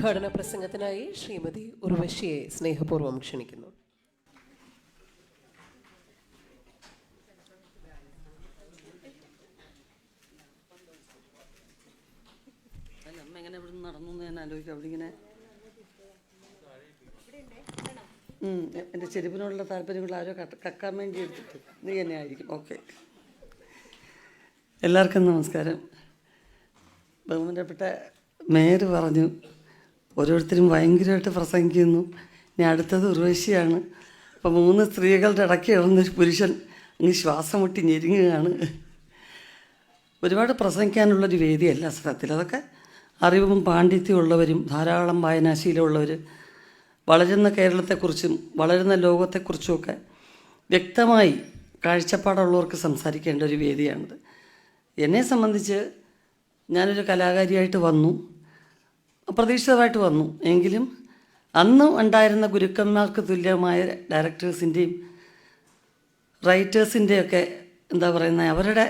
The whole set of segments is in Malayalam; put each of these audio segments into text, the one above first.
ഉദ്ഘാടന പ്രസംഗത്തിനായി ശ്രീമതി ഉർവശിയെ സ്നേഹപൂർവം ക്ഷണിക്കുന്നു. എങ്ങനെ ഇവിടെ നടന്നു എന്ന് അവിടെ ഇങ്ങനെ എന്റെ ചെരുപ്പിനോടുള്ള താല്പര്യമുള്ള ആരോ കക്കാൻ വേണ്ടി എടുത്തിട്ട് നീ തന്നെ ആയിരിക്കും. ഓക്കെ. എല്ലാവർക്കും നമസ്കാരം. ബഹുമാനപ്പെട്ട മേയർ പറഞ്ഞു ഓരോരുത്തരും ഭയങ്കരമായിട്ട് പ്രസംഗിക്കുന്നു. ഇനി അടുത്തത് ഉർവശിയാണ്. അപ്പോൾ മൂന്ന് സ്ത്രീകളുടെ ഇടയ്ക്ക് ഇറന്നൊരു പുരുഷൻ അങ്ങ് ശ്വാസം മുട്ടി ഞെരുങ്ങുകയാണ്. ഒരുപാട് പ്രസംഗിക്കാനുള്ളൊരു വേദിയല്ല സത്യത്തിൽ അതൊക്കെ അറിവും പാണ്ഡിത്യവും ഉള്ളവരും ധാരാളം വായനാശീലമുള്ളവർ വളരുന്ന കേരളത്തെക്കുറിച്ചും വളരുന്ന ലോകത്തെക്കുറിച്ചുമൊക്കെ വ്യക്തമായി കാഴ്ചപ്പാടുള്ളവർക്ക് സംസാരിക്കേണ്ട ഒരു വേദിയാണിത്. എന്നെ സംബന്ധിച്ച് ഞാനൊരു കലാകാരിയായിട്ട് വന്നു. അപ്രതീക്ഷിതമായിട്ട് വന്നു. എങ്കിലും അന്ന് ഉണ്ടായിരുന്ന ഗുരുക്കന്മാർക്ക് തുല്യമായ ഡയറക്ടേഴ്സിന്റെയും റൈറ്റേഴ്സിന്റെയൊക്കെ എന്താ പറയുന്നത് അവരുടെ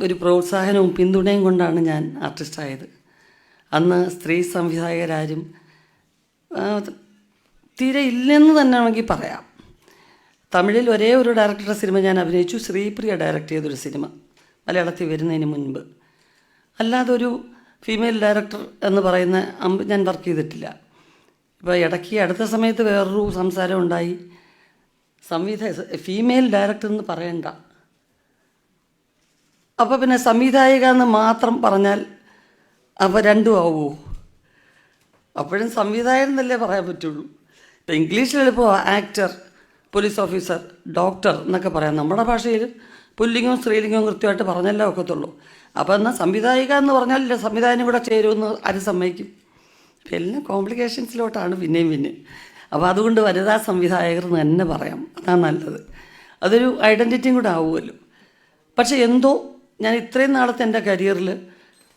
ഒരു പ്രോത്സാഹനവും പിന്തുണയും കൊണ്ടാണ് ഞാൻ ആർട്ടിസ്റ്റായത്. അന്ന് സ്ത്രീ സംവിധായകരാരും തീരെ ഇല്ലെന്ന് തന്നെ വേണമെങ്കിൽ പറയാം. തമിഴിൽ ഒരേ ഒരു ഡയറക്ടറുടെ സിനിമ ഞാൻ അഭിനയിച്ചു. ശ്രീപ്രിയ ഡയറക്റ്റ് ചെയ്തൊരു സിനിമ മലയാളത്തിൽ വരുന്നതിന് മുൻപ്. അല്ലാതെ ഒരു ഫീമെയിൽ ഡയറക്ടർ എന്ന് പറയുന്ന അമ്പ് ഞാൻ വർക്ക് ചെയ്തിട്ടില്ല. ഇപ്പോൾ ഇടയ്ക്ക് അടുത്ത സമയത്ത് വേറൊരു സംസാരം ഉണ്ടായി. സംവിധ ഫീമെയിൽ ഡയറക്ടർ എന്ന് പറയണ്ട. അപ്പോൾ പിന്നെ സംവിധായിക എന്ന് മാത്രം പറഞ്ഞാൽ അപ്പോൾ രണ്ടും ആവുമോ അപ്പോഴും സംവിധായകൻ എന്നല്ലേ പറയാൻ പറ്റുള്ളൂ. ഇപ്പം ഇംഗ്ലീഷിൽ എളുപ്പമാണ് ആക്ടർ പോലീസ് ഓഫീസർ ഡോക്ടർ എന്നൊക്കെ പറയാം. നമ്മുടെ ഭാഷയിൽ പുല്ലിംഗവും സ്ത്രീലിംഗവും കൃത്യമായിട്ട് പറഞ്ഞല്ലേ ഒക്കത്തുള്ളൂ. അപ്പോൾ എന്നാൽ സംവിധായിക എന്ന് പറഞ്ഞാൽ സംവിധാനം കൂടെ ചേരുമെന്ന് ആരും സമ്മതിക്കും. അപ്പം എല്ലാം കോംപ്ലിക്കേഷൻസിലോട്ടാണ് പിന്നെയും പിന്നെ അപ്പോൾ അതുകൊണ്ട് വനിതാ സംവിധായകർ എന്ന് തന്നെ പറയാം. അതാണ് നല്ലത്. അതൊരു ഐഡന്റിറ്റിയും കൂടെ ആവുമല്ലോ. പക്ഷേ എന്തോ ഞാൻ ഇത്രയും നാളത്തെ എന്റെ കരിയറിൽ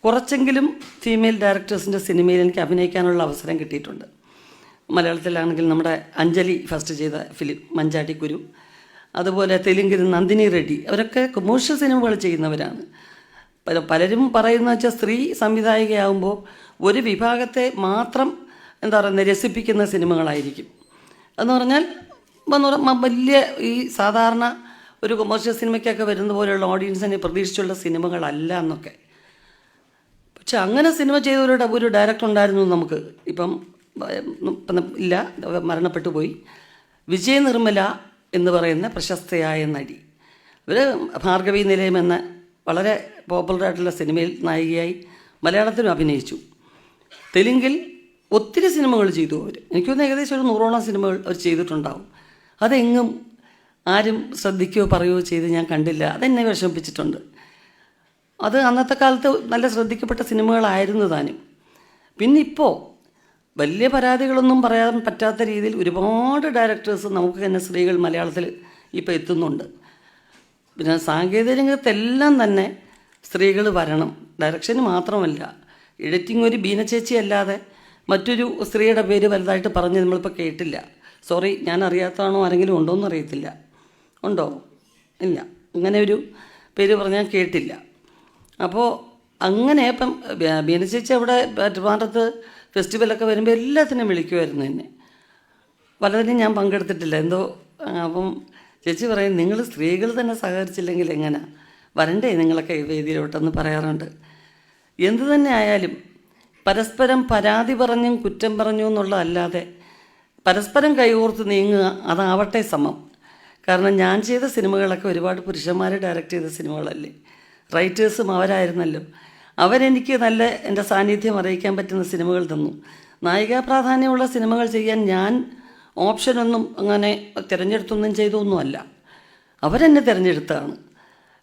കുറച്ചെങ്കിലും ഫീമെയിൽ ഡയറക്ടേഴ്സിന്റെ സിനിമയിൽ എനിക്ക് അഭിനയിക്കാനുള്ള അവസരം കിട്ടിയിട്ടുണ്ട്. മലയാളത്തിലാണെങ്കിൽ നമ്മുടെ അഞ്ജലി ഫസ്റ്റ് ചെയ്ത ഫിലിം മഞ്ചാടി കുരു. അതുപോലെ തെലുങ്കിൽ നന്ദിനി റെഡ്ഡി അവരൊക്കെ കൊമേഴ്ഷ്യൽ സിനിമകൾ ചെയ്യുന്നവരാണ്. പല പലരും പറയുന്ന വെച്ചാൽ സ്ത്രീ സംവിധായികയാകുമ്പോൾ ഒരു വിഭാഗത്തെ മാത്രം എന്താ പറയുക രസിപ്പിക്കുന്ന സിനിമകളായിരിക്കും. എന്ന് പറഞ്ഞാൽ വലിയ ഈ സാധാരണ ഒരു കൊമേഴ്ഷ്യൽ സിനിമയ്ക്കൊക്കെ വരുന്ന പോലെയുള്ള ഓഡിയൻസിനെ പ്രതീക്ഷിച്ചുള്ള സിനിമകളല്ല എന്നൊക്കെ. പക്ഷെ അങ്ങനെ സിനിമ ചെയ്തവരുടെ ഒരു ഡയറക്ടർ ഉണ്ടായിരുന്നു നമുക്ക്. ഇപ്പം ഇല്ല മരണപ്പെട്ടു പോയി. വിജയ നിർമ്മല എന്ന് പറയുന്ന പ്രശസ്തയായ നടി. ഇവർ ഭാർഗവി നിലയം എന്ന വളരെ പോപ്പുലറായിട്ടുള്ള സിനിമയിൽ നായികയായി മലയാളത്തിലും അഭിനയിച്ചു. തെലുങ്കിൽ ഒത്തിരി സിനിമകൾ ചെയ്തു അവർ എനിക്ക് തോന്നുന്നു ഏകദേശം ഒരു നൂറോളം സിനിമകൾ അവർ ചെയ്തിട്ടുണ്ടാവും. അതെങ്ങും ആരും ശ്രദ്ധിക്കുകയോ പറയുകയോ ചെയ്ത് ഞാൻ കണ്ടില്ല. അതെന്നെ വിഷമിപ്പിച്ചിട്ടുണ്ട്. അത് അന്നത്തെ കാലത്ത് നല്ല ശ്രദ്ധിക്കപ്പെട്ട സിനിമകളായിരുന്നു താനും. പിന്നെ ഇപ്പോൾ വലിയ പരാതികളൊന്നും പറയാൻ പറ്റാത്ത രീതിയിൽ ഒരുപാട് ഡയറക്ടേഴ്സ് നമുക്ക് തന്നെ സ്ത്രീകൾ മലയാളത്തിൽ ഇപ്പോൾ എത്തുന്നുണ്ട്. പിന്നെ സാങ്കേതിക രംഗത്തെല്ലാം തന്നെ സ്ത്രീകൾ വരണം. ഡയറക്ഷന് മാത്രമല്ല. എഡിറ്റിംഗ് ഒരു ബീന ചേച്ചി അല്ലാതെ മറ്റൊരു സ്ത്രീയുടെ പേര് വലുതായിട്ട് പറഞ്ഞ് നമ്മളിപ്പോൾ കേട്ടില്ല. സോറി ഞാൻ അറിയാത്തതാണോ ആരെങ്കിലും ഉണ്ടോ എന്ന് അറിയത്തില്ല. ഉണ്ടോ? ഇല്ല. അങ്ങനെ ഒരു പേര് പറഞ്ഞാൽ കേട്ടില്ല. അപ്പോൾ അങ്ങനെ ഇപ്പം ബീന ചേച്ചി അവിടെ ട്രിവാൻഡ്രത്ത് ഫെസ്റ്റിവലൊക്കെ വരുമ്പോൾ എല്ലാത്തിനും വിളിക്കുമായിരുന്നു എന്നെ. പലതിനും ഞാൻ പങ്കെടുത്തിട്ടില്ല. എന്തോ അപ്പം ചേച്ചി പറയും നിങ്ങൾ സ്ത്രീകൾ തന്നെ സഹകരിച്ചില്ലെങ്കിൽ എങ്ങനെ? വരണ്ടേ നിങ്ങളൊക്കെ ഈ വേദിയിലോട്ടെന്ന് പറയാറുണ്ട്. എന്തു തന്നെ ആയാലും പരസ്പരം പരാതി പറഞ്ഞും കുറ്റം പറഞ്ഞു എന്നുള്ളതല്ലാതെ പരസ്പരം കൈകോർത്ത് നീങ്ങുക അതാവട്ടെ സമം. കാരണം ഞാൻ ചെയ്ത സിനിമകളൊക്കെ ഒരുപാട് പുരുഷന്മാർ ഡയറക്റ്റ് ചെയ്ത സിനിമകളല്ലേ. റൈറ്റേഴ്സും അവരായിരുന്നല്ലോ. അവരെനിക്ക് നല്ല എന്റെ സാന്നിധ്യം അറിയിക്കാൻ പറ്റുന്ന സിനിമകൾ തന്നു. നായികാ പ്രാധാന്യമുള്ള സിനിമകൾ ചെയ്യാൻ ഞാൻ ഓപ്ഷനൊന്നും അങ്ങനെ തിരഞ്ഞെടുത്തൊന്നും ചെയ്തൊന്നുമല്ല. അവരെന്നെ തിരഞ്ഞെടുത്തതാണ്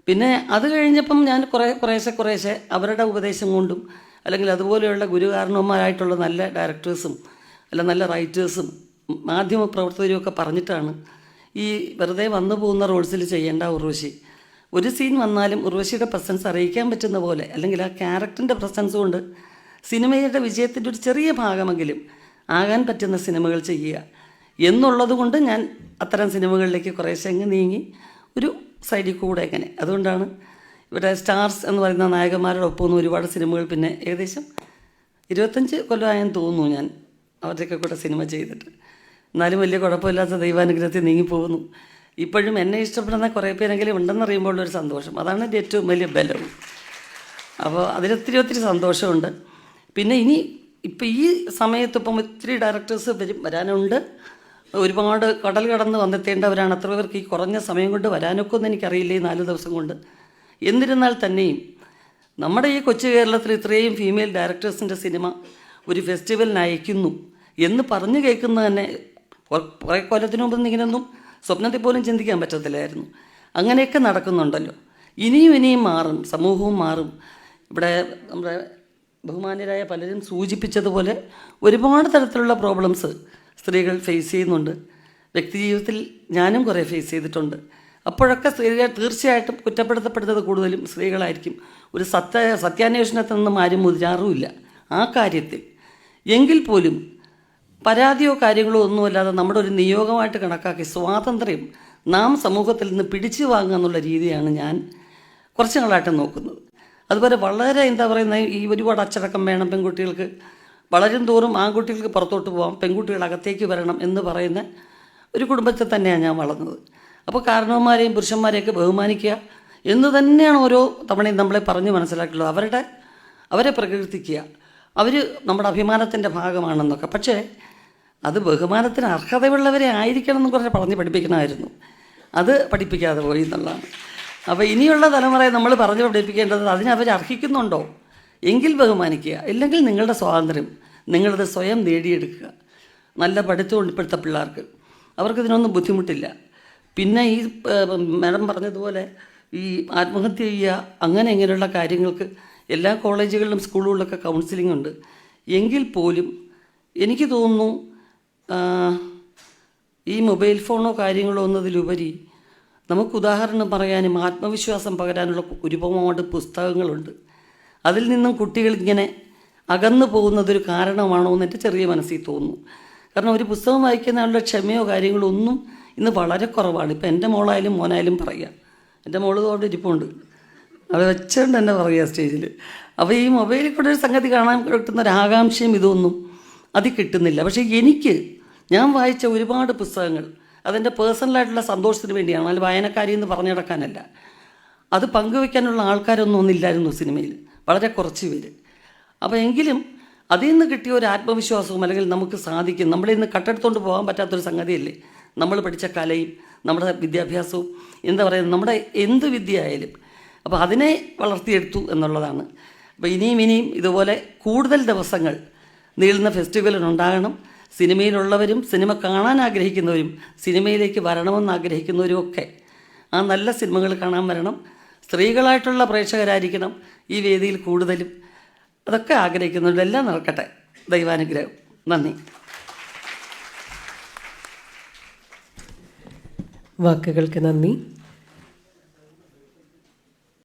പിന്നെ അത് കഴിഞ്ഞപ്പം ഞാൻ കുറേ കുറേശ്ശെ കുറേശ്ശെ അവരുടെ ഉപദേശം കൊണ്ടും അല്ലെങ്കിൽ അതുപോലെയുള്ള ഗുരുകാരണവന്മാരായിട്ടുള്ള നല്ല ഡയറക്ടേഴ്സും അല്ല നല്ല റൈറ്റേഴ്സും മാധ്യമ പ്രവർത്തകരും ഒക്കെ പറഞ്ഞിട്ടാണ് ഈ വെറുതെ വന്നു പോകുന്ന റോൾസിൽ ചെയ്യേണ്ട ഉർവശി. ഒരു സീൻ വന്നാലും ഉർവശിയുടെ പ്രസൻസ് അറിയിക്കാൻ പറ്റുന്ന പോലെ അല്ലെങ്കിൽ ആ ക്യാരക്ടറിന്റെ പ്രസൻസ് കൊണ്ട് സിനിമയുടെ വിജയത്തിന്റെ ഒരു ചെറിയ ഭാഗമെങ്കിലും ആകാൻ പറ്റുന്ന സിനിമകൾ ചെയ്യുക. എന്നുള്ളത് കൊണ്ട് ഞാൻ അത്തരം സിനിമകളിലേക്ക് കുറേശ്ശെ അങ്ങ് നീങ്ങി ഒരു സൈഡിൽ കൂടെ എങ്ങനെ അതുകൊണ്ടാണ് ഇവിടെ സ്റ്റാർസ് എന്ന് പറയുന്ന നായകന്മാരുടെ ഒപ്പം ഒരുപാട് സിനിമകൾ പിന്നെ ഏകദേശം ഇരുപത്തഞ്ച് കൊല്ലമായെന്ന് തോന്നുന്നു ഞാൻ അവരുടെയൊക്കെ കൂടെ സിനിമ ചെയ്തിട്ട്. എന്നാലും വലിയ കുഴപ്പമില്ലാത്ത ദൈവാനുഗ്രഹത്തിൽ നീങ്ങിപ്പോകുന്നു. ഇപ്പോഴും എന്നെ ഇഷ്ടപ്പെടുന്ന കുറേ പേരെങ്കിലും ഉണ്ടെന്നറിയുമ്പോൾ ഒരു സന്തോഷം. അതാണ് എന്റെ ഏറ്റവും വലിയ ബലം. അപ്പോൾ അതിലൊത്തിരി ഒത്തിരി സന്തോഷമുണ്ട്. പിന്നെ ഇനി ഇപ്പം ഈ സമയത്ത് ഇപ്പം ഒത്തിരി ഡയറക്ടേഴ്സ് വരും വരാനുണ്ട്. ഒരുപാട് കടൽ കടന്ന് വന്നെത്തേണ്ടവരാണ്. അത്ര പേർക്ക് ഈ കുറഞ്ഞ സമയം കൊണ്ട് വരാനൊക്കെ ഒന്നും എനിക്കറിയില്ല ഈ നാല് ദിവസം കൊണ്ട്. എന്നിരുന്നാൽ തന്നെയും നമ്മുടെ ഈ കൊച്ചു കേരളത്തിൽ ഇത്രയും ഫീമെയിൽ ഡയറക്ടേഴ്സിന്റെ സിനിമ ഒരു ഫെസ്റ്റിവലിന് അയക്കുന്നു എന്ന് പറഞ്ഞു കേൾക്കുന്നത് തന്നെ കുറേ കൊല്ലത്തിന് മുമ്പ് ഇങ്ങനെയൊന്നും സ്വപ്നത്തിൽ പോലും ചിന്തിക്കാൻ പറ്റത്തില്ലായിരുന്നു. അങ്ങനെയൊക്കെ നടക്കുന്നുണ്ടല്ലോ. ഇനിയും ഇനിയും മാറും സമൂഹവും മാറും. ഇവിടെ നമ്മുടെ ബഹുമാന്യരായ പലരും സൂചിപ്പിച്ചതുപോലെ ഒരുപാട് തരത്തിലുള്ള പ്രോബ്ലംസ് സ്ത്രീകൾ ഫേസ് ചെയ്യുന്നുണ്ട്. വ്യക്തി ജീവിതത്തിൽ ഞാനും കുറേ ഫേസ് ചെയ്തിട്ടുണ്ട്. അപ്പോഴൊക്കെ സ്ത്രീകൾ തീർച്ചയായിട്ടും കുറ്റപ്പെടുത്തപ്പെടുന്നത് കൂടുതലും സ്ത്രീകളായിരിക്കും. ഒരു സത്യ സത്യാന്വേഷണത്തിൽ നിന്നും ആരും മുതിരാറുമില്ല. ആ കാര്യത്തിൽ. എങ്കിൽ പോലും പരാതിയോ കാര്യങ്ങളോ ഒന്നുമല്ലാതെ നമ്മുടെ ഒരു നിയോഗമായിട്ട് കണക്കാക്കി സ്വാതന്ത്ര്യം നാം സമൂഹത്തിൽ നിന്ന് പിടിച്ചു വാങ്ങുക എന്നുള്ള രീതിയാണ് ഞാൻ കുറച്ച് നാളായിട്ട് നോക്കുന്നത്. അതുപോലെ വളരെ എന്താ പറയുന്ന ഈ ഒരുപാട് അച്ചടക്കം വേണം പെൺകുട്ടികൾക്ക്. വളരും തോറും ആൺകുട്ടികൾക്ക് പുറത്തോട്ട് പോകാം പെൺകുട്ടികൾ അകത്തേക്ക് വരണം എന്ന് പറയുന്ന ഒരു കുടുംബത്തെ തന്നെയാണ് ഞാൻ വളർന്നത്. അപ്പോൾ കാരണവന്മാരെയും പുരുഷന്മാരെയൊക്കെ ബഹുമാനിക്കുക എന്ന് തന്നെയാണ് ഓരോ തവണയും നമ്മളെ പറഞ്ഞ് മനസ്സിലാക്കിയുള്ളത്. അവരുടെ അവരെ പ്രകീർത്തിക്കുക. അവർ നമ്മുടെ അഭിമാനത്തിന്റെ ഭാഗമാണെന്നൊക്കെ. പക്ഷേ അത് ബഹുമാനത്തിന് അർഹതയുള്ളവരെ ആയിരിക്കണം എന്ന് കുറച്ച് പറഞ്ഞ് പഠിപ്പിക്കണമായിരുന്നു. അത് പഠിപ്പിക്കാതെ പോയി എന്നുള്ളതാണ്. അപ്പോൾ ഇനിയുള്ള തലമുറയെ നമ്മൾ പറഞ്ഞ് പഠിപ്പിക്കേണ്ടത് അതിനവർ അർഹിക്കുന്നുണ്ടോ? എങ്കിൽ ബഹുമാനിക്കുക. ഇല്ലെങ്കിൽ നിങ്ങളുടെ സ്വാതന്ത്ര്യം നിങ്ങളത് സ്വയം നേടിയെടുക്കുക. നല്ല പഠിത്തമുണ്ട് ഇപ്പോഴത്തെ പിള്ളേർക്ക്. അവർക്കിതിനൊന്നും ബുദ്ധിമുട്ടില്ല. പിന്നെ ഈ മാഡം പറഞ്ഞതുപോലെ ഈ ആത്മഹത്യ ചെയ്യുക അങ്ങനെ ഇങ്ങനെയുള്ള കാര്യങ്ങൾക്ക് എല്ലാ കോളേജുകളിലും സ്കൂളുകളിലൊക്കെ കൗൺസിലിംഗ് ഉണ്ട്. എങ്കിൽ പോലും എനിക്ക് തോന്നുന്നു ഈ മൊബൈൽ ഫോണോ കാര്യങ്ങളോ എന്നതിലുപരി നമുക്ക് ഉദാഹരണം പറയാനും ആത്മവിശ്വാസം പകരാനുള്ള ഒരുപാട് പുസ്തകങ്ങളുണ്ട്. അതിൽ നിന്നും കുട്ടികൾ ഇങ്ങനെ അകന്നു പോകുന്നതൊരു കാരണമാണോ എന്ന് എന്റെ ചെറിയ മനസ്സിൽ തോന്നുന്നു. കാരണം ഒരു പുസ്തകം വായിക്കുന്നതിനുള്ള ക്ഷമയോ കാര്യങ്ങളോ ഒന്നും ഇന്ന് വളരെ കുറവാണ്. ഇപ്പം എന്റെ മോളായാലും മോനായാലും പറയാം. എന്റെ മോൾ തോടെ ഇരിപ്പുണ്ട്. അത് വെച്ചുകൊണ്ട് തന്നെ പറയുക സ്റ്റേജിൽ അപ്പോൾ ഈ മൊബൈലിൽ കൂടെ ഒരു സംഗതി കാണാൻ കിട്ടുന്ന ഒരു ആകാംക്ഷയും ഇതൊന്നും അത് കിട്ടുന്നില്ല. പക്ഷേ എനിക്ക് ഞാൻ വായിച്ച ഒരുപാട് പുസ്തകങ്ങൾ. അതെന്റെ പേഴ്സണലായിട്ടുള്ള സന്തോഷത്തിന് വേണ്ടിയാണ്. അതിൽ വായനക്കാരി എന്ന് പറഞ്ഞു നടക്കാനല്ല. അത് പങ്കുവയ്ക്കാനുള്ള ആൾക്കാരൊന്നും ഒന്നില്ലായിരുന്നു സിനിമയിൽ. വളരെ കുറച്ച് പേര്. അപ്പോൾ എങ്കിലും അതിൽ നിന്ന് കിട്ടിയ ഒരു ആത്മവിശ്വാസവും അല്ലെങ്കിൽ നമുക്ക് സാധിക്കും. നമ്മളിൽ നിന്ന് കട്ടെടുത്തുകൊണ്ട് പോകാൻ പറ്റാത്തൊരു സംഗതിയല്ലേ? നമ്മൾ പഠിച്ച കലയും നമ്മുടെ വിദ്യാഭ്യാസവും എന്താ പറയുക നമ്മുടെ എന്ത് വിദ്യ ആയാലും അപ്പോൾ അതിനെ വളർത്തിയെടുത്തു എന്നുള്ളതാണ്. അപ്പോൾ ഇനിയും ഇനിയും ഇതുപോലെ കൂടുതൽ ദിവസങ്ങൾ നീളുന്ന ഫെസ്റ്റിവലിനുണ്ടാകണം സിനിമയിലുള്ളവരും സിനിമ കാണാൻ ആഗ്രഹിക്കുന്നവരും സിനിമയിലേക്ക് വരണമെന്ന് ആഗ്രഹിക്കുന്നവരും ഒക്കെ ആ നല്ല സിനിമകൾ കാണാൻ വരണം. സ്ത്രീകളായിട്ടുള്ള പ്രേക്ഷകരായിരിക്കണം ഈ വേദിയിൽ കൂടുതലും. അതൊക്കെ ആഗ്രഹിക്കുന്നുണ്ട് എല്ലാം നടക്കട്ടെ. ദൈവാനുഗ്രഹം. നന്ദി. വാക്കുകൾക്ക് നന്ദി.